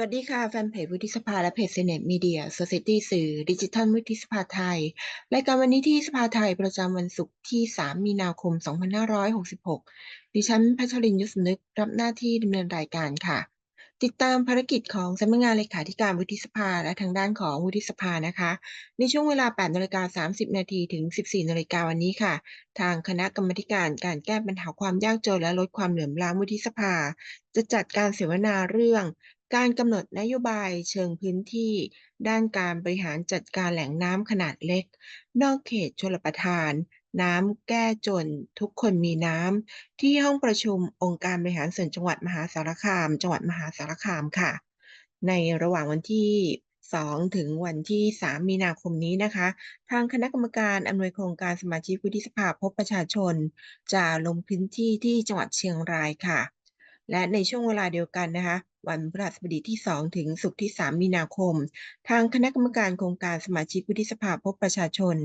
วัสดีค่ะ แฟนเพจวุฒิสภาและเพจ Senate Media Society สื่อ ดิจิทัลวุฒิสภาไทย รายการวันนี้ที่สภาไทยประจำวันศุกร์ที่ 3 มีนาคม 2566 ดิฉันพัชรินทร์ยุสนึกรับหน้าที่ดำเนินรายการค่ะ ติดตามภารกิจของสำนักงานเลขาธิการวุฒิสภาและทางด้านของวุฒิสภานะคะ ในช่วงเวลา 8นาฬิกา30 นาทีถึง 14นาฬิกาวันนี้ค่ะ ทางคณะกรรมการการแก้ปัญหาความยากจนและลดความเหลื่อมล้ำวุฒิสภา จะจัดการเสวนาเรื่อง การกำหนดนโยบายเชิงพื้นที่ ด้านการบริหารจัดการแหล่งน้ำขนาดเล็ก นอกเขตชลประทาน น้ำแก้จนทุกคนมีน้ำ ที่ห้องประชุมองค์การบริหารส่วนจังหวัดมหาสารคาม จังหวัดมหาสารคามค่ะ ในระหว่างวันที่ 2 ถึงวันที่ 3 มีนาคมนี้นะคะ ทางคณะกรรมการอำนวยโครงการสมาชิกวุฒิสภาพบประชาชน จะลงพื้นที่ที่จังหวัดเชียงรายค่ะ และในช่วงเวลาเดียวกันนะคะ วันพฤหัสบดีที่ 2 ถึงศุกร์ที่ 3 มีนาคม ทางคณะกรรมการโครงการสมาชิกวุฒิสภาพบประชาชน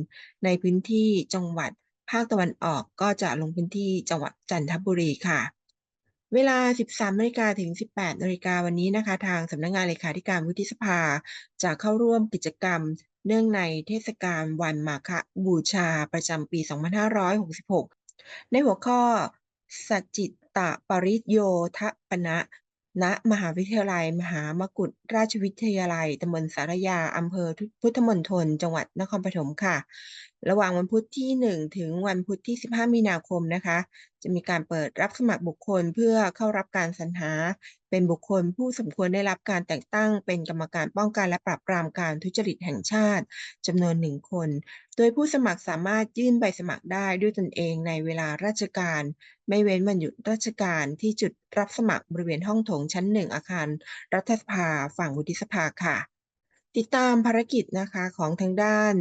ในพื้นที่จังหวัดภาคตะวันออกก็จะลงพื้นที่จังหวัดจันทบุรีค่ะ เวลา 13นาฬิกาถึง 18นาฬิกาวันนี้นะคะ ทางสำนักงานเลขาธิการวุฒิสภา จะเข้าร่วมกิจกรรม เนื่องในเทศกาลวันมาฆบูชาประจำปี 2566 ในหัวข้อ สัจจิตตปริโยทะปนะ ณ มหาวิทยาลัย มหามกุฏราชวิทยาลัย ตำบลสารยา อำเภอพุทธมณฑล จังหวัดนครปฐมค่ะ ระหว่างวันพุธที่ 1 ถึงวันพุธที่ 15 มีนาคมนะคะ จะมีการเปิดรับสมัครบุคคลเพื่อเข้ารับการสรรหา เป็นบุคคลผู้สมควรได้รับการแต่งตั้ง เป็นกรรมการป้องกันและปราบปรามการทุจริตแห่งชาติจำนวนหนึ่งคน โดยผู้สมัครสามารถยื่นใบสมัครได้ด้วยตนเองในเวลาราชการ ไม่เว้นวันหยุดราชการที่จุดรับสมัครบริเวณห้องโถงชั้นหนึ่งอาคาร รัฐสภา ฝั่งวุฒิสภาค่ะติดตามภารกิจนะคะของทางด้าน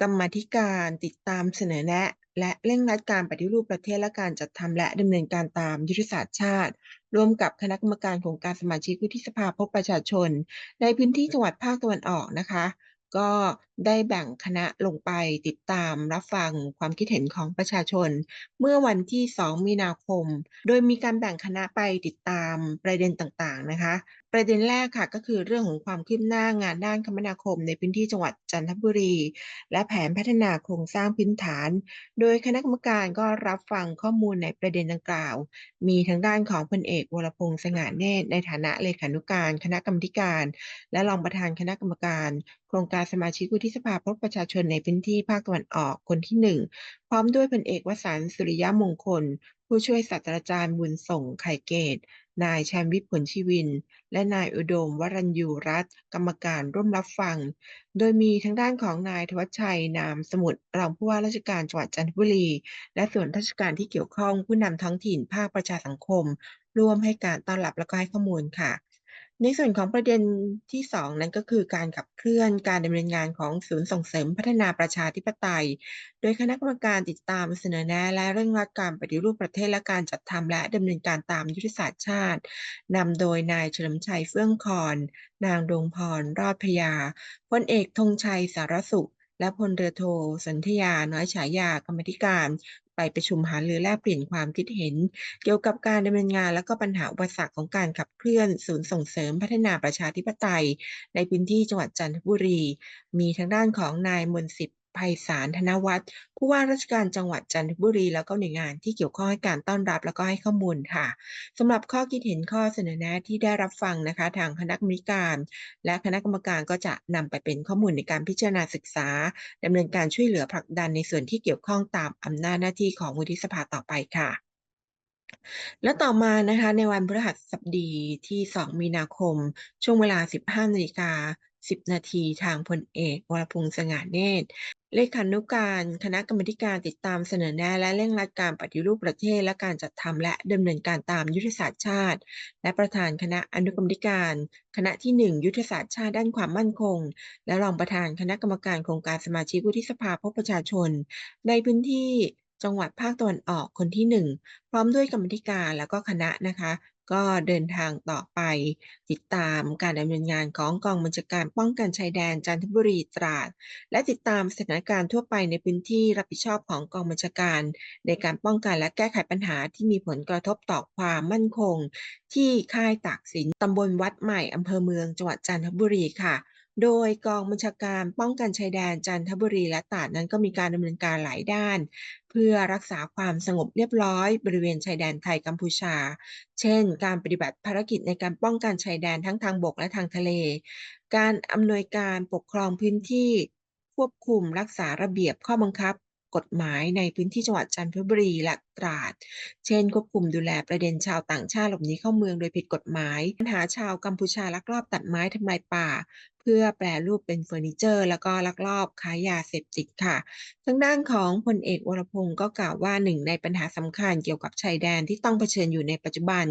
กรรมาธิการติดตามเสนอแนะ และเร่งรัดการปฏิรูปประเทศและการจัดทำและดำเนินการตามยุทธศาสตร์ชาติ ร่วมกับคณะกรรมการโครงการสมาชิกวุฒิสภาพบประชาชน ในพื้นที่จังหวัดภาคตะวันออกนะคะ ก็ได้แบ่งคณะลงไปติดตามรับฟังความคิดเห็นของประชาชน เมื่อวันที่ 2 มีนาคม โดยมีการแบ่งคณะไปติดตามประเด็นต่างๆนะคะ ประเด็นแรกค่ะก็คือเรื่องของความคืบหน้างานด้านคมนาคมในพื้นที่จังหวัดจันทบุรี และแผนพัฒนาโครงสร้างพื้นฐาน โดยคณะกรรมการก็รับฟังข้อมูลในประเด็นดังกล่าว มีทางด้านของพลเอกวรพงษ์สง่าเนตรในฐานะเลขานุการ คณะกรรมการ และรองประธานคณะกรรมการ โครงการสมาชิกวุฒิสภาพบประชาชนในพื้นที่ภาคตะวันออกคนที่หนึ่งพร้อมด้วยพลเอกวสันต์สุริยะมงคล ผู้ช่วยศาสตราจารย์บุญส่งไข่เกต นายแชมวิทย์ผลชีวิน และนายอุดมวรัญยูรัตกรรมการร่วมรับฟัง โดยมีทั้งด้านของนายธวัชชัยนามสมุทรรองผู้ว่าราชการจังหวัดจันทบุรี และส่วนราชการที่เกี่ยวข้องผู้นำท้องถิ่นภาคประชาสังคม ร่วมให้การต้อนรับและก็ให้ข้อมูลค่ะ ในส่วนของประเด็นที่ 2 นั้นก็คือการขับเคลื่อนการดำเนินงานของศูนย์ส่งเสริมพัฒนาประชาธิปไตย โดยคณะกรรมการติดตามเสนอแนะและเร่งรัดการปฏิรูปประเทศและการจัดทำและดำเนินการตามยุทธศาสตร์ชาตินำโดยนายเฉลิมชัยเฟื่องคอน นางดวงพร รอดพยาพลเอกธงชัยสารสุขและพลเรือโทสนธยา น้อยฉายากรรมธิการ ไปประชุมหารือแลกเปลี่ยนความคิดเห็น เกี่ยวกับการดำเนินงานและก็ปัญหาอุปสรรคของการขับเคลื่อนศูนย์ส่งเสริมพัฒนาประชาธิปไตย ในพื้นที่จังหวัดจันทบุรี มีทางด้านของนายมนต์สิทธิ์ ไพศาลธนวัฒน์ผู้ว่าราชการจังหวัดจันทบุรี แล้วก็หน่วยงานที่เกี่ยวข้องให้การต้อนรับแล้วก็ให้ข้อมูลค่ะสำหรับข้อคิดเห็นข้อเสนอแนะที่ได้รับฟังนะคะ ทางคณะกรรมการ และคณะกรรมการก็จะนำไปเป็นข้อมูลในการพิจารณาศึกษาดำเนินการช่วยเหลือผลักดันในส่วนที่เกี่ยวข้องตามอำนาจหน้าที่ของวุฒิสภาต่อไปค่ะ และต่อมานะคะในวันพฤหัสบดีที่ 2 มีนาคม ช่วงเวลา 15นาฬิกา10 นาทีทางพลเอกวรพงษ์สง่าเนตร เลขานุการคณะกรรมการติดตามเสนอแนะและเร่งรัดการปฏิรูปประเทศและการจัดทำและดำเนินการตามยุทธศาสตร์ชาติ และประธานคณะอนุกรรมการ คณะที่ 1 ยุทธศาสตร์ชาติด้านความมั่นคง และรองประธานคณะกรรมการโครงการสมาชิกวุฒิสภาพบประชาชน ในพื้นที่ จังหวัดภาคตะวันออกคนที่ 1 พร้อมด้วยกรรมธิการแล้วก็คณะนะคะ ก็เดินทางต่อไป ติดตามการดำเนินงานของกองบัญชาการป้องกันชายแดนจันทบุรีตราด และติดตามสถานการณ์ทั่วไปในพื้นที่รับผิดชอบของกองบัญชาการ ในการป้องกันและแก้ไขปัญหาที่มีผลกระทบต่อความมั่นคง ที่ค่ายตากสินตำบลวัดใหม่อำเภอเมืองจังหวัดจันทบุรีค่ะ โดยกองบัญชาการป้องกันชายแดนจันทบุรีและตราดนั้นก็มีการดำเนินการหลายด้าน เพื่อรักษาความสงบเรียบร้อยบริเวณชายแดนไทยกัมพูชา เช่น การปฏิบัติภารกิจในการป้องกันชายแดนทั้งทางบกและทางทะเล การอำนวยการปกครองพื้นที่ควบคุมรักษาระเบียบข้อบังคับ กฎหมายในพื้นที่จังหวัดจันทบุรีและตราด เช่น ควบคุมดูแลประเด็นชาวต่างชาติหลบหนีเข้าเมืองโดยผิดกฎหมาย ปัญหาชาวกัมพูชาลักลอบตัดไม้ทำลายป่า เพื่อแปรรูปเป็นเฟอร์นิเจอร์ แล้วก็ลักลอบค้ายาเสพติดค่ะ ทางด้านของพลเอกวรพงศ์ก็กล่าวว่าหนึ่งในปัญหาสำคัญเกี่ยวกับชายแดนที่ต้องเผชิญอยู่ในปัจจุบัน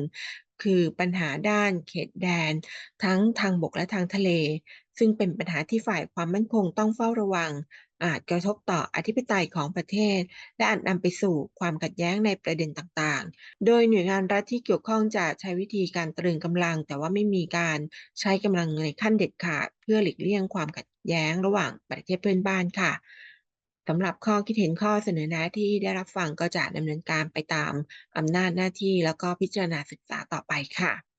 คือปัญหาด้านเขตแดน ทั้งทางบกและทางทะเลซึ่งเป็นปัญหาที่ฝ่ายความมั่นคงต้องเฝ้าระวัง อาจกระทบต่ออธิปไตยของประเทศ และอาจนำไปสู่ความขัดแย้งในประเด็นต่างๆ โดยหน่วยงานรัฐที่เกี่ยวข้องจะใช้วิธีการตรึงกำลัง แต่ว่าไม่มีการใช้กำลังในขั้นเด็ดขาด เพื่อหลีกเลี่ยงความขัดแย้งระหว่างประเทศเพื่อนบ้านค่ะสำหรับข้อคิดเห็นข้อเสนอแนะที่ได้รับฟังก็จะดำเนินการไปตามอำนาจหน้าที่แล้วก็พิจารณาศึกษาต่อไปค่ะ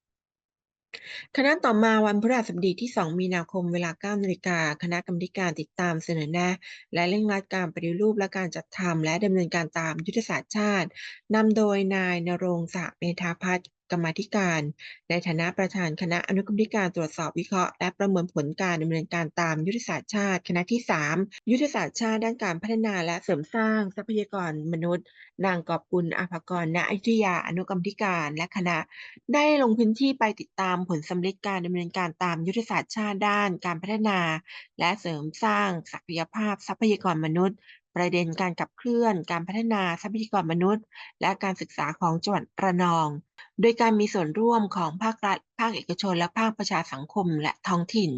คณะต่อมาวันพฤหัสบดีที่ 2 มีนาคมเวลา 9นาฬิกาคณะกรรมการติดตามเสนอแนะ และเร่งรัดการปฏิรูปและการจัดทำและดำเนินการตามยุทธศาสตร์ชาตินำโดยนายนรงศักดิ์เมธาพัฒน์ รรมาธิการ ในฐานะประธานคณะอนุกรรมธิการตรวจสอบวิเคราะห์และประเมินผลการดำเนินการตามยุทธศาสตร์ชาติ คณะที่ 3 ยุทธศาสตร์ชาติด้านการพัฒนาและเสริมสร้างทรัพยากรมนุษย์ นางกอบกุลอาภากรณอยุธยาอนุกรรมธิการและคณะ ได้ลงพื้นที่ไปติดตามผลสำเร็จการดำเนินการตามยุทธศาสตร์ชาติด้านการพัฒนา และเสริมสร้างศักยภาพทรัพยากรมนุษย์ประเด็นการขับเคลื่อน การพัฒนาทรัพยากรมนุษย์ และการศึกษาของจังหวัดระนอง โดยการมีส่วนร่วมของภาครัฐ ภาคเอกชน และภาคประชาสังคมและท้องถิ่น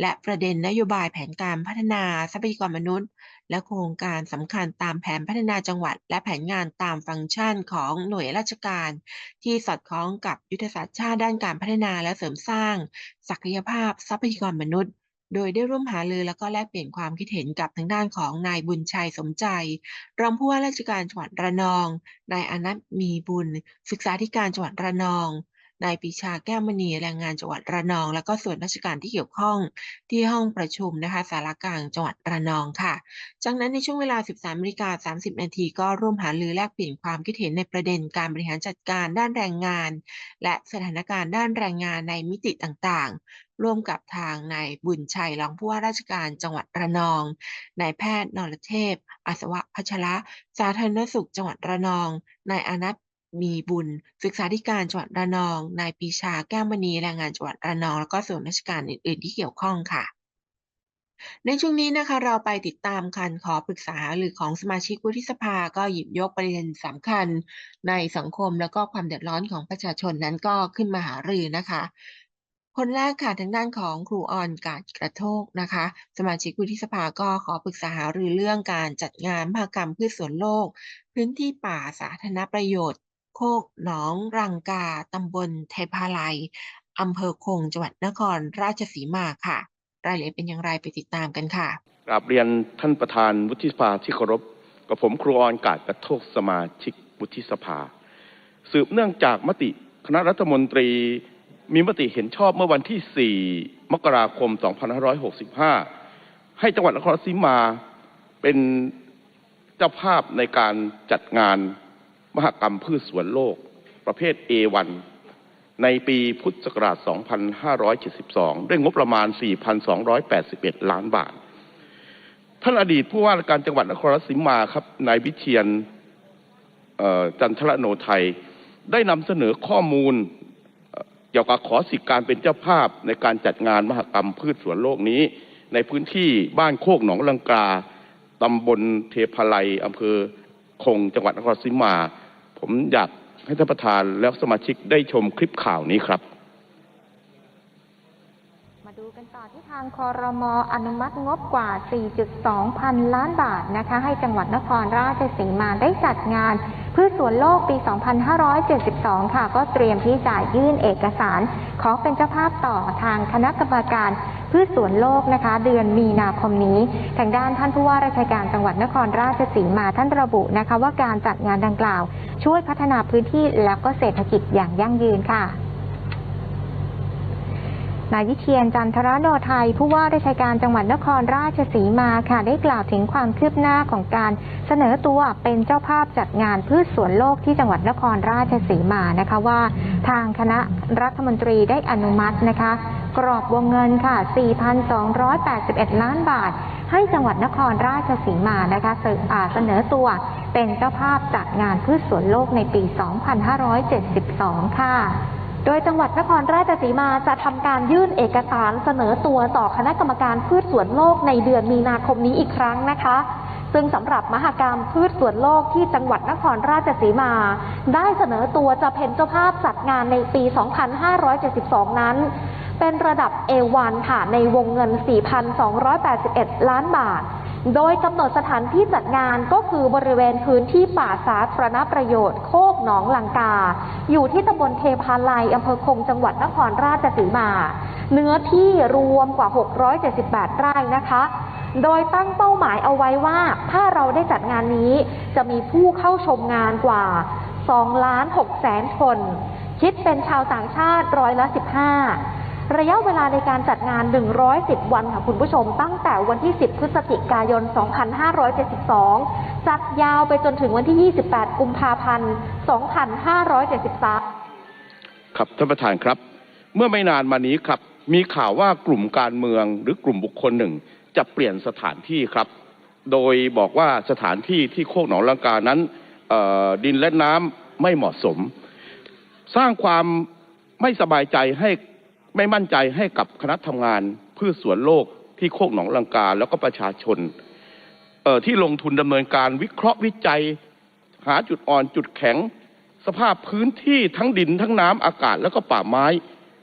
และประเด็นนโยบายแผนการพัฒนาทรัพยากรมนุษย์ และโครงการสำคัญตามแผนพัฒนาจังหวัด และแผนงานตามฟังก์ชันของหน่วยราชการ ที่สอดคล้องกับยุทธศาสตร์ชาติด้านการพัฒนาและเสริมสร้าง ศักยภาพทรัพยากรมนุษย์ โดยได้ร่วมหารือแล้วก็แลกเปลี่ยนความคิดเห็นกับทางด้านของนายบุญชัยสมใจ รองผู้ว่าราชการจังหวัดระนอง นายอนัทมีบุญ ศึกษาธิการจังหวัดระนอง นายปีชาแก้วมณีแรงงานจังหวัดระนอง แล้วก็ส่วนราชการที่เกี่ยวข้องที่ห้องประชุมนะคะสารกลางจังหวัดระนองค่ะ จากนั้นในช่วงเวลา 13นาฬิกา30 นาทีก็ร่วมหารือแลกเปลี่ยนความคิดเห็นในประเด็นการบริหารจัดการด้านแรงงาน และสถานการณ์ด้านแรงงานในมิติต่างๆ ร่วมกับทางนายบุญชัยรองผู้ว่าราชการจังหวัดระนองนายแพทย์นรเทพ อัศวะพัชระสาธารณสุขจังหวัดระนองนายอนัท มีบุญศึกษาธิการจังหวัดระนอง นายปีชาแก้วมณีแรงงานจังหวัดระนอง แล้วก็ส่วนราชการอื่น ๆ ที่เกี่ยวข้องค่ะ ในช่วงนี้นะคะเราไปติดตามการขอปรึกษาหรือของสมาชิกวุฒิสภาก็หยิบยกประเด็นสำคัญ ในสังคมแล้วก็ความเดือดร้อนของประชาชนนั้นก็ขึ้นมาหารือนะคะคนแรกค่ะทางด้านของครูออนกาดกระโทกนะคะ สมาชิกวุฒิสภาก็ขอปรึกษาหารือเรื่องการจัดงานมหกรรมพืชสวนโลก พื้นที่ป่าสาธารณประโยชน์ โคกหนองรังกาตำบลเทพาลัยอำเภอคงจังหวัดนครราชสีมาค่ะ รายละเอียดเป็นอย่างไรไปติดตามกันค่ะกราบเรียนท่านประธานวุฒิสภาที่เคารพกับผมครูออนกาดกระโทกสมาชิกวุฒิสภา สืบเนื่องจากมติคณะรัฐมนตรีมีมติเห็นชอบเมื่อวันที่ 4 มกราคม 2565 ให้จังหวัดนครราชสีมาเป็นเจ้าภาพในการจัดงาน มหกรรมพืชสวนโลก ประเภท A1 ในปีพุทธศักราช 2572 ด้วยงบประมาณ 4,281 ล้านบาท ท่านอดีตผู้ว่าราชการจังหวัดนครราชสีมาครับ นายวิเชียนจันทรโนไทย ได้นำเสนอข้อมูลเอ่อเกี่ยวกับขอสิทธิการเป็นเจ้าภาพในการจัดงานมหกรรมพืชสวนโลกนี้ ในพื้นที่บ้านโคกหนองลังกาตำบลเทพาลัยอำเภอ คงจังหวัดนครราชสีมา ผมอยากให้ท่านประธานและสมาชิกได้ชมคลิปข่าวนี้ครับ กันต่อที่ทางคอรมออนุมัติงบกว่า 4.2 พันล้านบาทนะคะ ให้จังหวัดนครราชสีมาได้จัดงานพืชสวนโลกปี 2572 ค่ะ ก็เตรียมที่จะยื่นเอกสาร ขอเป็นเจ้าภาพต่อทางคณะกรรมการพืชสวนโลกนะคะ เดือนมีนาคมนี้ ทางด้านท่านผู้ว่าราชการจังหวัดนครราชสีมาท่านระบุนะคะ ว่าการจัดงานดังกล่าว ช่วยพัฒนาพื้นที่และก็เศรษฐกิจอย่างยั่งยืนค่ะ นายวิเชียนจันทรโนไทย ผู้ว่าราชการจังหวัดนครราชสีมาค่ะได้กล่าวถึงความคืบหน้าของการเสนอตัวเป็นเจ้าภาพจัดงานพืชสวนโลกที่จังหวัดนครราชสีมานะคะว่า ทางคณะรัฐมนตรีได้อนุมัตินะคะ กรอบวงเงินค่ะ 4,281 ล้านบาท ให้จังหวัดนครราชสีมานะคะเสนอตัวเป็นเจ้าภาพจัดงานพืชสวนโลกในปี 2572 ค่ะ ดยจังหวัดนครราชสีมาจะทำการยื่นเอกสารเสนอตัวต่อคณะกรรมการพืชสวนโลกในเดือนมีนาคมนี้อีกครั้งนะคะ ซึ่งสำหรับมหกรรมพืชสวนโลกที่จังหวัดนครราชสีมา ได้เสนอตัวจะเป็นเจ้าภาพจัดงานในปี 2572 นั้น เป็นระดับ A1 ค่ะในวงเงิน 4,281 ล้านบาท โดยกำหนดสถานที่จัดงานก็คือบริเวณพื้นที่ป่าสาธารณประโยชน์โคกหนองลังกา อยู่ที่ตำบลเทพาลัยอำเภอคงจังหวัดนครราชสีมา เนื้อที่รวมกว่า 678 ไร่นะคะโดยตั้งเป้าหมายเอาไว้ว่าถ้าเราได้จัดงานนี้จะมีผู้เข้าชมงานกว่า 2 ล้าน6แสนคน คิดเป็นชาวต่างชาติร้อยละ 15 ระยะเวลาในการจัดงาน 110 วันค่ะคุณผู้ชม ตั้งแต่วันที่ 10 พฤศจิกายน 2572 จัดยาวไปจนถึงวันที่ 28 กุมภาพันธ์ 2573 ครับท่านประธานครับ เมื่อไม่นานมานี้ครับ มีข่าวว่ากลุ่มการเมืองหรือกลุ่มบุคคลหนึ่ง จะเปลี่ยนสถานที่ครับ โดยบอกว่าสถานที่ที่โคกหนองลังกานั้นดินและน้ำไม่เหมาะสม สร้างความไม่สบายใจให้ ไม่มั่นใจให้กับคณะทำงานพืชสวนโลกที่โคกหนองลังกาแล้วก็ประชาชนที่ลงทุนดำเนินการวิเคราะห์วิจัย หาจุดอ่อนจุดแข็ง สภาพพื้นที่ทั้งดินทั้งน้ำอากาศแล้วก็ป่าไม้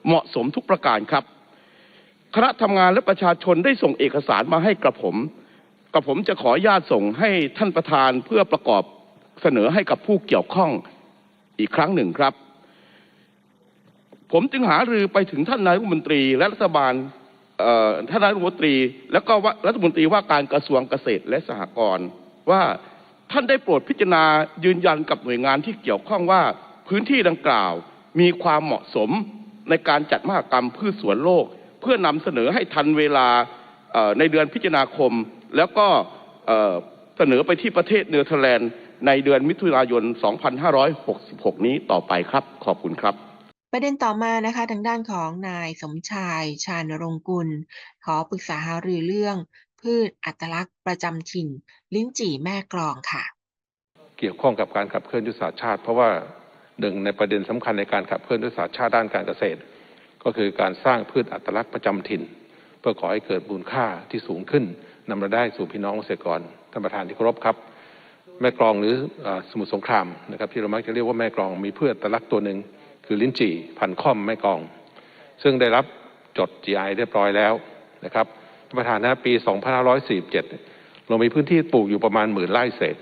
เหมาะสมทุกประการครับ คณะทำงานและประชาชนได้ส่งเอกสารมาให้กระผมกระผมจะขออนุญาตส่งให้ท่านประธานเพื่อประกอบเสนอให้กับผู้เกี่ยวข้องอีกครั้งหนึ่งครับ ผมจึงหารือไปถึงท่านนายรัฐมนตรีและรัฐบาลท่านนายรัฐมนตรี แล้วก็รัฐมนตรีว่าการกระทรวงเกษตรและสหกรณ์ว่าท่านได้โปรดพิจารณายืนยันกับหน่วยงานที่เกี่ยวข้องว่าพื้นที่ดังกล่าวมีความเหมาะสมในการจัดมหกรรมพืชสวนโลก เพื่อนำเสนอให้ทันเวลาในเดือนพิจารณาคม แล้วก็เสนอไปที่ประเทศเนเธอร์แลนด์ในเดือนมิถุนายน 2566 นี้ต่อไปครับ ขอบคุณครับ ประเด็นต่อมานะคะทางด้านของนายสมชายชาญรงกุล ขอปรึกษาหารือเรื่อง พืชอัตลักษณ์ประจำถิ่น ลิ้นจี่แม่กลองค่ะ เกี่ยวข้องกับการขับเคลื่อนยุทธศาสตร์ชาติ เพราะว่าหนึ่งในประเด็นสำคัญในการขับเคลื่อนยุทธศาสตร์ชาติด้านการเกษตร ก็คือการสร้างพืชอัตลักษณ์ประจำถิ่น เพื่อขอให้เกิดมูลค่าที่สูงขึ้นนำรายได้สู่พี่น้องเกษตรกรท่านประธานที่เคารพครับ แม่กลองหรือเอ่อสมุทรสงครามนะครับที่เรามักจะเรียกว่าแม่กลองมีพืชอัตลักษณ์ตัวหนึ่ง คือลิ้นจี่พันค่อมแม่กอง ซึ่งได้รับจด GI เรียบร้อยแล้วนะครับท่านประธานนะปี 2547 เรามีพื้นที่ปลูกอยู่ประมาณหมื่นไร่เศษ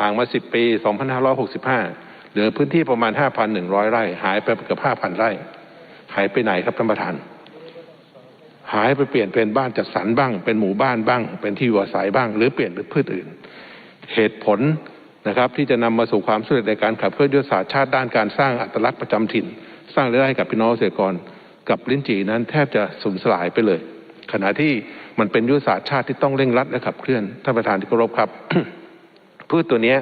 ห่างมา 10 ปี 2565 เหลือพื้นที่ประมาณ 5,100 ไร่ หายไปเกือบ 5,000 ไร่ หายไปไหนครับท่านประธาน หายไปเปลี่ยนเป็นบ้านจัดสรรบ้าง เป็นหมู่บ้านบ้าง เป็นที่อยู่อาศัยบ้าง หรือเปลี่ยนเป็นพืชอื่น เหตุผล นะครับ ที่จะนำมาสู่ความสำเร็จในการขับเคลื่อนยุทธศาสตร์ชาติด้านการสร้างอัตลักษณ์ประจำถิ่น สร้างรายได้กับพี่น้องเกษตรกร กับลิ้นจี่นั้นแทบจะสูญสลายไปเลย ขณะที่มันเป็นยุทธศาสตร์ชาติที่ต้องเร่งรัดและขับเคลื่อนท่านประธานที่เคารพครับ พืชตัวนี้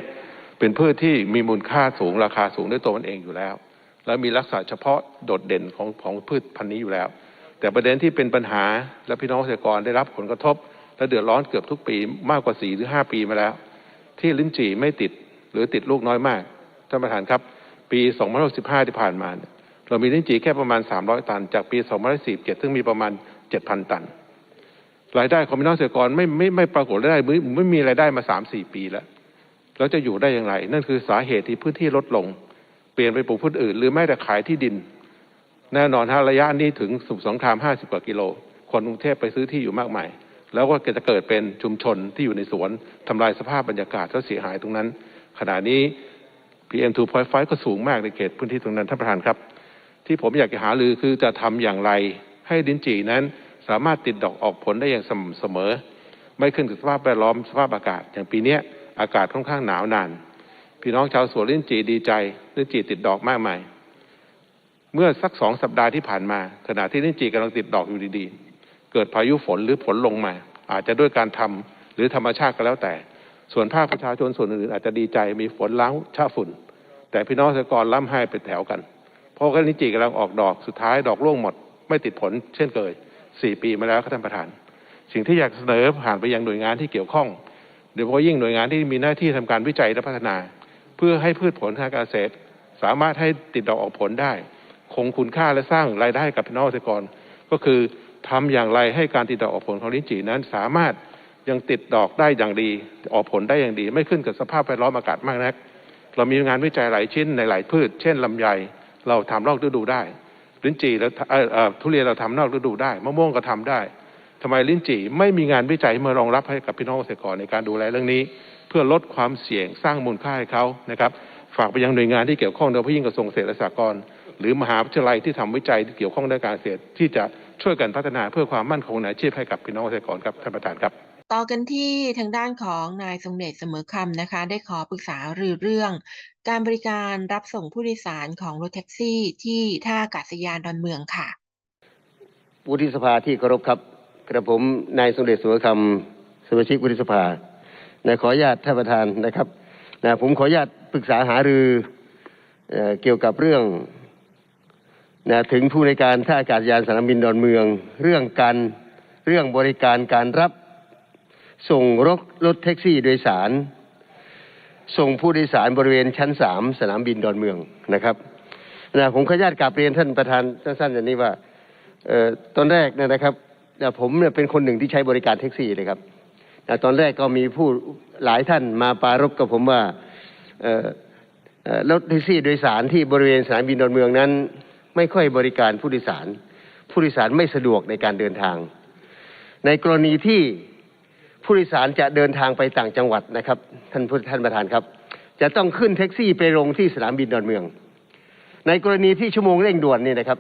เป็นพืชที่มีมูลค่าสูงราคาสูงด้วยตัวมันเองอยู่แล้ว และมีลักษณะเฉพาะโดดเด่นของของพืชพันธุ์นี้อยู่แล้ว แต่ประเด็นที่เป็นปัญหาและพี่น้องเกษตรกรได้รับผลกระทบและเดือดร้อนเกือบทุกปีมากกว่าสี่หรือห้าปีมาแล้ว ที่ลิ้นจี่ไม่ติดหรือติดลูกน้อยมากท่านประธานครับ ปี2015ที่ผ่านมา เรามีลิ้นจี่แค่ประมาณ 300 ตัน จากปี2047 ซึ่งมีประมาณ 7,000 ตัน รายได้ของพี่น้องเกษตรกรไม่ไม่ไม่ปรากฏรายได้ไม่ไม่มีรายได้มาสามสี่ปีแล้วแล้วจะอยู่ได้อย่างไร นั่นคือสาเหตุที่พื้นที่ลดลง เปลี่ยนไปปลูกพืชอื่น หรือแม้แต่ขายที่ดิน แน่นอนฮะระยะนี้ถึงสมุทรสงคราม 50 กว่ากิโล คนกรุงเทพไปซื้อที่อยู่มากมาย แล้วก็จะเกิดเป็นชุมชนที่อยู่ในสวนทำลายสภาพบรรยากาศและเสียหายตรงนั้น ขณะนี้ PM 2.5ก็สูงมากในเขตพื้นที่ตรงนั้นท่านประธานครับ ที่ผมอยากจะหารือคือจะทำอย่างไร ให้ลิ้นจี่นั้นสามารถติดดอกออกผลได้อย่างสม่ำเสมอ ไม่ขึ้นกับสภาพแวดล้อมสภาพอากาศ อย่างปีนี้อากาศค่อนข้างหนาวนาน พี่น้องชาวสวนลิ้นจี่ดีใจลิ้นจี่ติดดอกมากมายเมื่อสักสองสัปดาห์ที่ผ่านมา ขณะที่ลิ้นจี่กำลังติดดอกอยู่ดีๆ เกิดพายุฝนหรือฝนลงมา อาจจะด้วยการทำหรือธรรมชาติก็แล้วแต่ ส่วนภาคประชาชนส่วนอื่นอาจจะดีใจมีฝนล้างชาฝุ่น แต่พี่น้องเกษตรกรล้ำให้ไปแถวกัน เพราะว่าลิ้จีกำลังออกดอกสุดท้ายดอกร่วงหมด ไม่ติดผลเช่นเคยสี่ปีมาแล้วครับท่านประธาน สิ่งที่อยากเสนอผ่านไปยังหน่วยงานที่เกี่ยวข้องโดยเฉพาะยิ่งหน่วยงานที่มีหน้าที่ทำการวิจัยและพัฒนา เพื่อให้พืชผลทางการเกษตร สามารถให้ติดดอกออกผลได้ คงคุณค่าและสร้างรายได้กับพี่น้องเกษตรกร ก็คือ ทำอย่างไรให้การติดดอกออกผลของลิ้นจี่นั้นสามารถยังติดดอกได้อย่างดี ออกผลได้อย่างดี ไม่ขึ้นกับสภาพแวดล้อมอากาศมากนัก เรามีงานวิจัยหลายชิ้นในหลายพืช เช่นลำไยเราทำนอกฤดูได้ลิ้นจี่แล้วทุเรียนเราทำนอกฤดูได้มะม่วงก็ทำได้ทำไมลิ้นจี่ไม่มีงานวิจัยมารองรับให้กับพี่น้องเกษตรกรในการดูแลเรื่องนี้ เพื่อลดความเสี่ยงสร้างมูลค่าให้เขานะครับ ฝากไปยังหน่วยงานที่เกี่ยวข้องโดยเฉพาะยิ่งกระทรวงเกษตรและสหกรณ์ หรือมหาวิทยาลัยที่ทำวิจัยที่เกี่ยวข้องด้านการเกษตรที่จะช่วยกันพัฒนาเพื่อความมั่นคงในอาชีพให้กับพี่น้องเกษตรกรครับท่านประธานครับต่อกันที่ทางด้านของนายทรงเดชเสมอคำนะคะ ได้ขอปรึกษารือเรื่อง การบริการรับส่งผู้โดยสารของรถแท็กซี่ที่ท่าอากาศยานดอนเมืองค่ะวุฒิสภาที่เคารพครับ กระผมนายสมเด็จสุวคำสมาชิกวุฒิสภานะขออนุญาตท่านประธานนะครับนะผมขออนุญาตปรึกษาหารือเอ่อเกี่ยวกับเรื่อง นะถึงผู้ในการท่าอากาศยานสนามบินดอนเมือง เรื่องการเรื่องบริการการรับส่งรถรถแท็กซี่โดยสาร ส่งผู้โดยสารบริเวณชั้นสามสนามบินดอนเมืองนะครับนะผมขออนุญาตกราบเรียนท่านประธานสั้นๆอย่างนี้ว่าเอ่อตอนแรกเนี่ยนะครับผมเนี่ยเป็นคนหนึ่งที่ใช้บริการแท็กซี่เลยครับแต่ตอนแรกก็มีผู้หลายท่านมาปรารบกับผมว่าเอ่อรถแท็กซี่โดยสารที่บริเวณสนามบินดอนเมืองนั้น ไม่ค่อยบริการผู้โดยสาร ผู้โดยสารไม่สะดวกในการเดินทาง ในกรณีที่ผู้โดยสารจะเดินทางไปต่างจังหวัดนะครับ ท่านผู้ท่านประธานครับ จะต้องขึ้นแท็กซี่ไปลงที่สนามบินดอนเมือง ในกรณีที่ชั่วโมงเร่งด่วนนี่นะครับ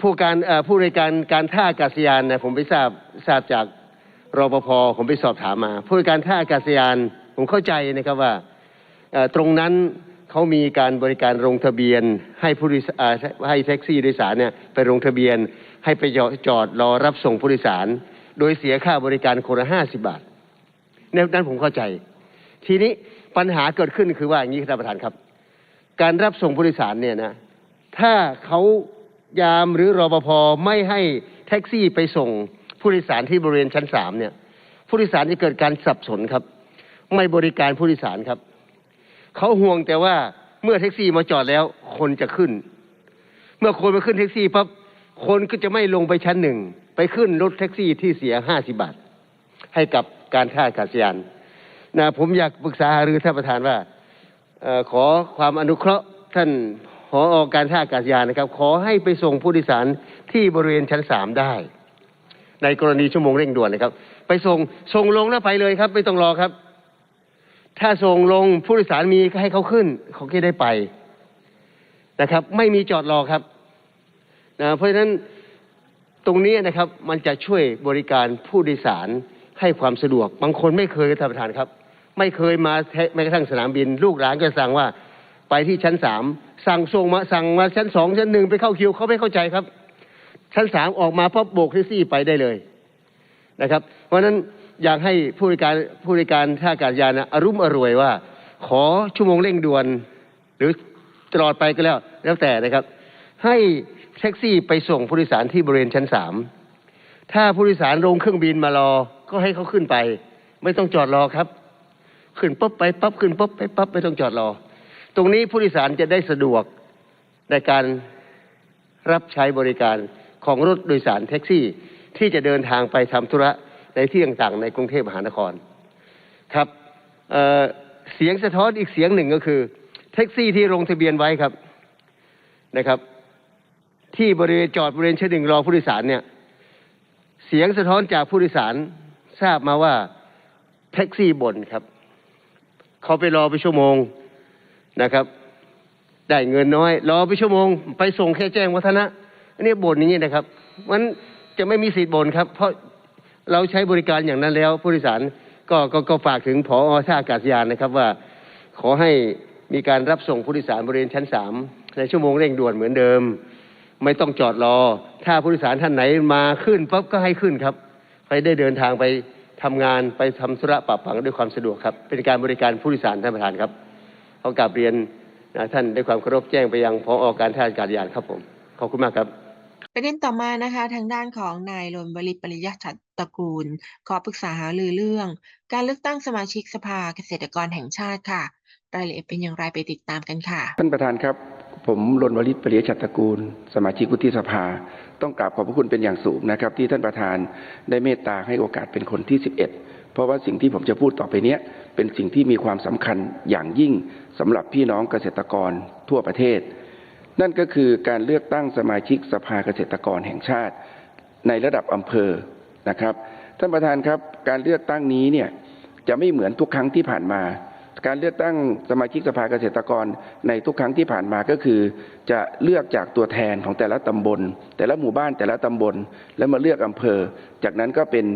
ผู้การผู้ในวยการการท่าอากาศยานนะผมไปทราบทราบจากรปภผมไปสอบถามมา ผู้ในวยการท่าอากาศยานผมเข้าใจนะครับว่าตรงนั้น เขามีการบริการลงทะเบียน ให้ผู้รเอ่อให้แท็กซี่โดยสารเนี่ยไปลงทะเบียน ให้ไปจอดจอดรอรับส่งผู้โดยสาร โดยเสียค่าบริการคนละห้าสิบบาทในนั้นผมเข้าใจ ทีนี้ปัญหาเกิดขึ้นคือว่าอย่างนี้ท่านประธานครับ การรับส่งผู้โดยสารเนี่ยนะถ้าเขายามหรือรอปภไม่ให้แท็กซี่ไปส่งผู้โดยสารที่บริเวณชั้นสามเนี่ยผู้โดยสารจะเกิดการสับสนครับ ไม่บริการผู้โดยสารครับ เขาห่วงแต่ว่าเมื่อแท็กซี่มาจอดแล้วคนจะขึ้น เมื่อคนมาขึ้นแท็กซี่ปั๊บคนก็จะไม่ลงไปชั้นหนึ่งไปขึ้นรถแท็กซี่ที่เสียห้าสิบาท ให้กับการท่าอากาศยานนะผมอยากปรึกษาหารือท่านประธานว่าออขอความอนุเคราะห์ท่านหออการท่าอากาศยานนะครับ ขอให้ไปส่งผู้โดยสารที่บริเวณชั้นสามได้ ในกรณีชั่วโมงเร่งด่วนนะครับ ไปส่งส่งลงแล้วไปเลยครับ ไม่ต้องรอครับ ถ้าส่งลงผู้โดยสารมีก็ให้เขาขึ้น เขาก็ได้ไปนะครับ ไม่มีจอดรอครับนะเพราะฉะนั้นตรงนี้นะครับมันจะช่วยบริการผู้โดยสารให้ความสะดวก บางคนไม่เคยท่านประธานครับ ไม่เคยมาแม้กระทั่งสนามบิน ลูกหลานก็สั่งว่าไปที่ชั้นสามสั่งส่งมาสั่งมาชั้นสองชั้นหนึ่งไปเข้าคิวเขาไม่เข้าใจครับ ชั้นสามออกมาปั๊บโบกแท็กซี่ไปได้เลยนะครับ เพราะฉะนั้น ยากให้ผู้บริการผู้บริการท่าอากาศยานนะอรุ่มอร่วยว่า ขอชั่วโมงเร่งด่วน หรือตลอดไปก็แล้วแล้วแต่นะครับ ให้แท็กซี่ไปส่งผู้โดยสารที่บริเวณชั้นสามถ้าผู้โดยสารลงเครื่องบินมารอก็ให้เขาขึ้นไป ไม่ต้องจอดรอครับ ขึ้นปุ๊บไปปั๊บขึ้นปุ๊บไปปั๊บไม่ต้องจอดรอ ตรงนี้ผู้โดยสารจะได้สะดวกในการรับใช้บริการของรถโดยสารแท็กซี่ ที่จะเดินทางไปทำธุระ ในที่ต่างๆในกรุงเทพมหานครครับเเสียงสะท้อนอีกเสียงหนึ่งก็คือ แท็กซี่ที่ลงทะเบียนไว้ครับนะครับ ที่บริเวณจอดบริเวณชั้นหนึ่งรอผู้โดยสารเนี่ยเสียงสะท้อนจากผู้โดยสารทราบมาว่าแท็กซี่บ่นครับเขาไปรอไปชั่วโมงนะครับ ได้เงินน้อย รอไปชั่วโมง ไปส่งแค่แจ้งวัฒนะอันนี้บ่นอย่างนี้นะครับมันจะไม่มีสิทธิ์บ่นครับ เพราะ เราใช้บริการอย่างนั้นแล้วผู้โดยสารก็กก็ฝากถึงผอท่าอากาศยานนะครับว่า ขอให้มีการรับส่งผู้โดยสารบริเวณชั้นสามในชั่วโมงเร่งด่วนเหมือนเดิม ไม่ต้องจอดรอ ถ้าผู้โดยสารท่านไหนมาขึ้นปั๊บก็ให้ขึ้นครับไปได้เดินทางไปทำงานไปทำธุระปะปังด้วยความสะดวกครับ เป็นการบริการผู้โดยสารท่านประธานครับขอกราบเรียนนะท่านด้วยความเคารพแจ้งไปยังพอการท่าอากาศยานครับผมขอบคุณมากครับ ประเด็นต่อมานะคะ ทางด้านของนายรณวลิตปริยัติตระกูล ขอปรึกษาหารือเรื่อง การเลือกตั้งสมาชิกสภาเกษตรกรแห่งชาติค่ะรายละเอียดเป็นอย่างไรไปติดตามกันค่ะ ท่านประธานครับ ผมรณวลิตปริยชัตรกูล สมาชิกวุฒิสภา ต้องกราบขอบพระคุณเป็นอย่างสูงนะครับ ที่ท่านประธานได้เมตตาให้โอกาสเป็นคนที่ 11 เพราะว่าสิ่งที่ผมจะพูดต่อไปเนี้ยเป็นสิ่งที่มีความสำคัญอย่างยิ่งสำหรับพี่น้องเกษตรกรทั่วประเทศ นั่นก็คือการเลือกตั้งสมาชิกสภาเกษตรกรแห่งชาติ ในระดับอำเภอนะครับ ท่านประธานครับการเลือกตั้งนี้เนี่ยจะไม่เหมือนทุกครั้งที่ผ่านมา การเลือกตั้งสมาชิกสภาเกษตรกรในทุกครั้งที่ผ่านมาก็คือ จะเลือกจากตัวแทนของแต่ละตำบล แต่ละหมู่บ้านแต่ละตำบล แล้วมาเลือกอำเภอ จากนั้นก็เป็น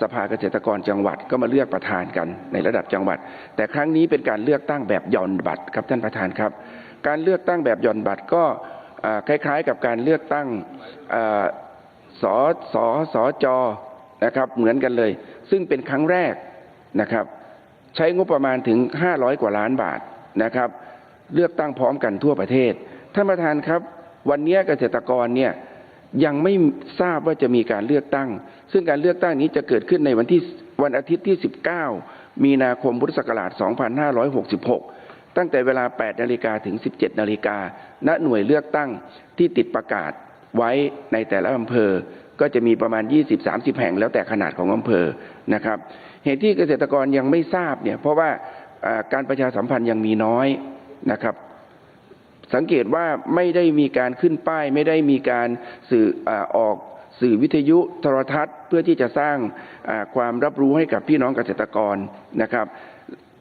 สภาเกษตรกรจังหวัดก็มาเลือกประธานกันในระดับจังหวัด แต่ครั้งนี้เป็นการเลือกตั้งแบบหย่อนบัตรครับท่านประธานครับ การเลือกตั้งแบบหย่อนบัตรก็คล้ายๆ กับการเลือกตั้งอ่าสสสจนะครับเหมือนกันเลย ซึ่งเป็นครั้งแรกนะครับ ใช้งบประมาณถึง 500 กว่าล้านบาทนะครับ เลือกตั้งพร้อมกันทั่วประเทศท่านประธานครับ วันนี้เกษตรกรเนี่ยยังไม่ทราบว่าจะมีการเลือกตั้ง ซึ่งการเลือกตั้งนี้จะเกิดขึ้นในวันที่วันอาทิตย์ที่ 19 มีนาคมพุทธศักราช 2566 ตั้งแต่เวลา 8 นาฬิกาถึง 17 นาฬิกา ณ หน่วยเลือกตั้งที่ติดประกาศไว้ในแต่ละอำเภอ ก็จะมีประมาณ 20-30 แห่งแล้วแต่ขนาดของอำเภอ นะครับ เหตุที่เกษตรกรยังไม่ทราบเนี่ย เพราะว่าการประชาสัมพันธ์ยังมีน้อยนะครับ สังเกตว่าไม่ได้มีการขึ้นป้าย ไม่ได้มีการสื่อออกสื่อวิทยุโทรทัศน์ เพื่อที่จะสร้างความรับรู้ให้กับพี่น้องเกษตรกรนะครับ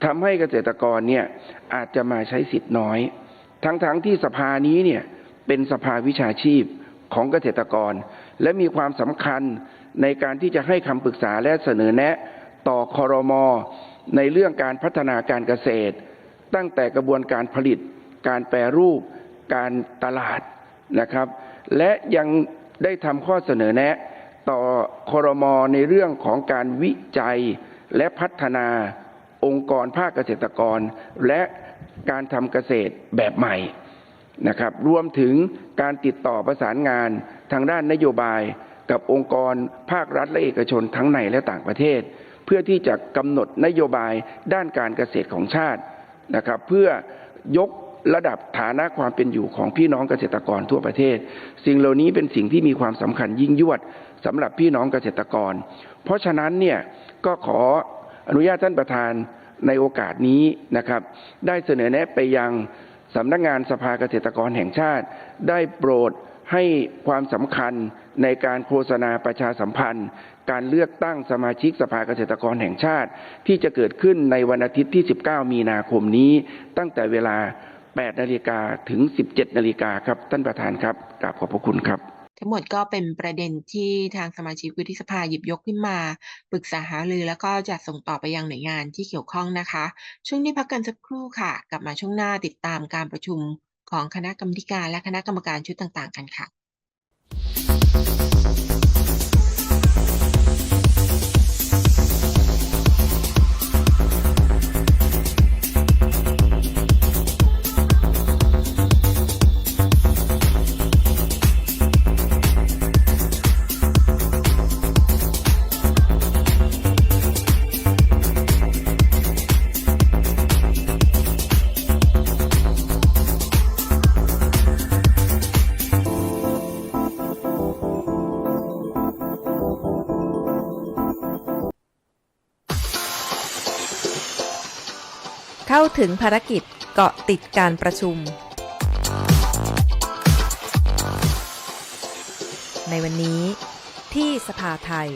ทำให้เกษตรกรเนี่ยอาจจะมาใช้สิทธิ์น้อย ทั้งๆทที่สภานี้เนี่ยเป็นสภาวิชาชีพของเกษตรกร และมีความสำคัญในการที่จะให้คำปรึกษาและเสนอแนะต่อคอรมอในเรื่องการพัฒนาการเกษตร ตั้งแต่กระบวนการผลิต การแปรรูป การตลาดนะครับ และยังได้ทำข้อเสนอแนะต่อคอรมอในเรื่องของการวิจัยและพัฒนา องค์กรภาคเกษตรกร และการทำเกษตรแบบใหม่นะครับรวมถึงการติดต่อประสานงานทางด้านนโยบายกับองค์กรภาครัฐและเอกชนทั้งในและต่างประเทศ เพื่อที่จะกำหนดนโยบายด้านการเกษตรของชาตินะครับ เพื่อยกระดับฐานะความเป็นอยู่ของพี่น้องเกษตรกรทั่วประเทศ สิ่งเหล่านี้เป็นสิ่งที่มีความสำคัญยิ่งยวดสำหรับพี่น้องเกษตรกร เพราะฉะนั้นเนี่ยก็ขอ อนุญาตท่านประธานในโอกาสนี้นะครับ ได้เสนอแนะไปยังสำนักงานสภาเกษตรกรแห่งชาติ ได้โปรดให้ความสำคัญในการโฆษณาประชาสัมพันธ์ การเลือกตั้งสมาชิกสภาเกษตรกรแห่งชาติ ที่จะเกิดขึ้นในวันอาทิตย์ที่ 19 มีนาคมนี้ ตั้งแต่เวลา 8 นาฬิกาถึง 17 นาฬิกาครับ ท่านประธานครับกราบขอบพระคุณครับ ทั้งหมดก็เป็นประเด็นที่ทางสมาชิกวุฒิสภาหยิบยกขึ้นมา ปรึกษาหารือแล้วก็จะส่งต่อไปยังหน่วยงานที่เกี่ยวข้องนะคะ ช่วงนี้พักกันสักครู่ค่ะ กลับมาช่วงหน้าติดตามการประชุมของคณะกรรมการและคณะกรรมการชุดต่าง ๆ กันค่ะ ถึงภารกิจเกาะติดการประชุม ในวันนี้ที่สภาไทย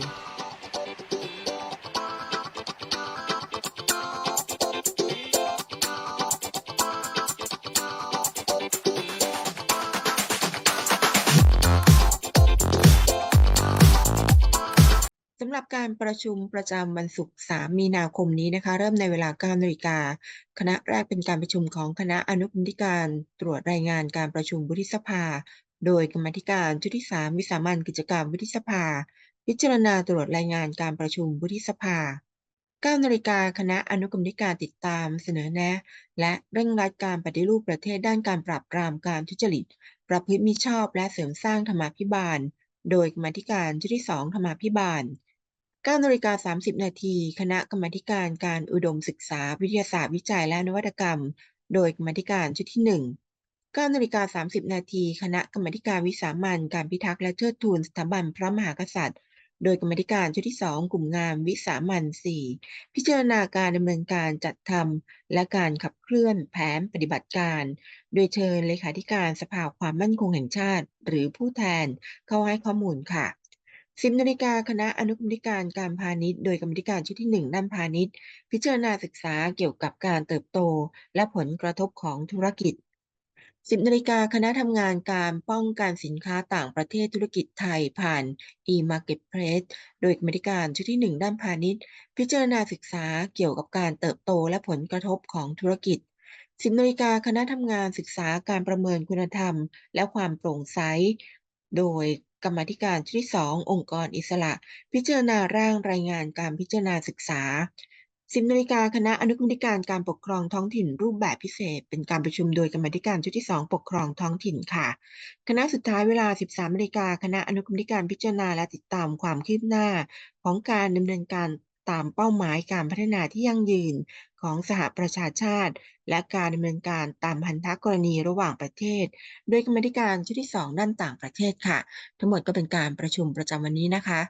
การประชุมประจำวันศุกร์ 3 มีนาคมนี้นะคะ เริ่มในเวลา 9นาฬิกา คณะแรกเป็นการประชุมของคณะอนุกรรมธิการตรวจรายงานการประชุมวุฒิสภา โดยกรรมธิการชุดที่ 3 วิสามัญกิจกรรมวุฒิสภา พิจารณาตรวจรายงานการประชุมวุฒิสภา 9นาฬิกาคณะอนุกรรมธิการติดตามเสนอแนะ และเร่งรัดการปฏิรูปประเทศด้านการปราบปรามการทุจริต ประพฤติมิชอบและเสริมสร้างธรรมาภิบาลโดยกรรมธิการชุดที่ 2 ธรรมาภิบาล 9นาฬิกา30 นาที คณะกรรมการการอุดมศึกษาวิทยาศาสตร์วิจัยและนวัตกรรม โดยกรรมการชุดที่ 1 9นาฬิกา30 นาที คณะกรรมการวิสามัญการพิทักษ์และเทิดทูนสถาบันพระมหากษัตริย์ โดยกรรมการชุดที่ 2 กลุ่มงานวิสามัญ4พิจารณาการดำเนินการจัดทำและการขับเคลื่อนแผนปฏิบัติการ โดยเชิญเลขาธิการสภาความมั่นคงแห่งชาติ หรือผู้แทนเข้าให้ข้อมูลค่ะ 10นาฬิกาคณะอนุกรรมธิการการพาณิชย์ โดยกรรมธิการชุดที่1ด้านพาณิชย์ พิจารณาศึกษาเกี่ยวกับการเติบโต และผลกระทบของธุรกิจ10นาฬิกาคณะทำงานการป้องกันสินค้าต่างประเทศธุรกิจไทยผ่าน e-marketplace โดยกรรมธิการชุดที่1ด้านพาณิชย์ พิจารณาศึกษาเกี่ยวกับการเติบโตและผลกระทบของธุรกิจ10นาฬิกาคณะทำงานศึกษาการประเมินคุณธรรม และความโปร่งใส โดย กรรมธิการชุดที่ 2 องค์กรอิสระ พิจารณาร่างรายงานการพิจารณาศึกษา 10นาฬิกาคณะอนุกรรมธิการการปกครองท้องถิ่นรูปแบบพิเศษ เป็นการประชุมโดยกรรมธิการชุดที่ 2 ปกครองท้องถิ่นค่ะ คณะสุดท้ายเวลา 13นาฬิกาคณะอนุกรรมธิการพิจารณาและติดตามความคืบหน้า ของการดำเนินการ ตามเป้าหมายการพัฒนาที่ยั่งยืนของสหประชาชาติ และการดำเนินการตามพันธกรณีระหว่างประเทศ โดยกรรมธิการชุดที่ 2 ด้านต่างประเทศค่ะ ทั้งหมดก็เป็นการประชุมประจำวันนี้นะคะ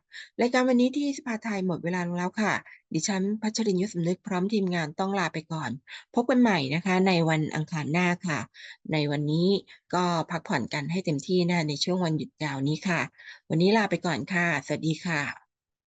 รายการวันนี้ที่สภาไทยหมดเวลาลงแล้วค่ะ ดิฉันพัชรินยศสำนึกพร้อมทีมงานต้องลาไปก่อน พบกันใหม่นะคะในวันอังคารหน้าค่ะ ในวันนี้ก็พักผ่อนกันให้เต็มที่นะในช่วงวันหยุดยาวนี้ค่ะ วันนี้ลาไปก่อนค่ะ สวัสดีค่ะ